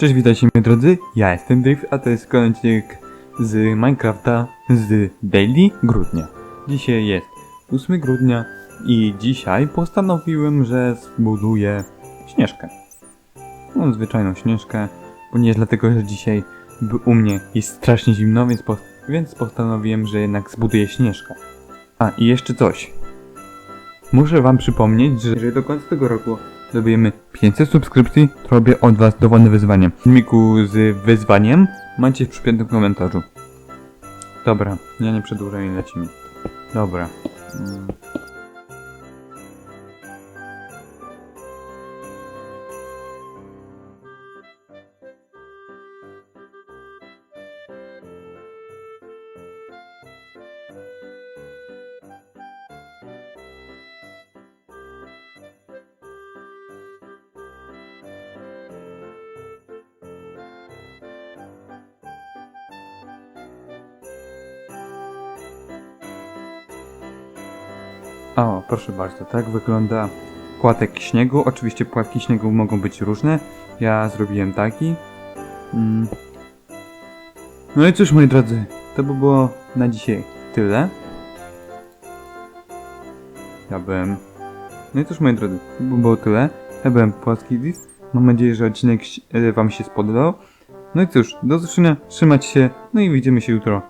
Cześć, witajcie moi drodzy, ja jestem Dave, a to jest kolejny z Minecrafta z Daily Grudnia. Dzisiaj jest 8 grudnia i dzisiaj postanowiłem, że zbuduję śnieżkę. No, zwyczajną śnieżkę, ponieważ dlatego, że dzisiaj u mnie jest strasznie zimno, więc postanowiłem, że jednak zbuduję śnieżkę. A, i jeszcze coś. Muszę wam przypomnieć, że jeżeli do końca tego roku dobijemy 500 subskrypcji, to robię od was dowolne wyzwanie. W filmiku z wyzwaniem macie w przypiętym komentarzu. Dobra, ja nie przedłużam i lecimy. Dobra. O, proszę bardzo, tak wygląda płatek śniegu. Oczywiście płatki śniegu mogą być różne. Ja zrobiłem taki. Mm. No i cóż, moi drodzy, to by było na dzisiaj tyle. Ja byłem... No i cóż, moi drodzy, to by było tyle. Ja byłem Płaski Dis. Mam nadzieję, że odcinek e, wam się spodobał. No i cóż, do zobaczenia, trzymać się, no i widzimy się jutro.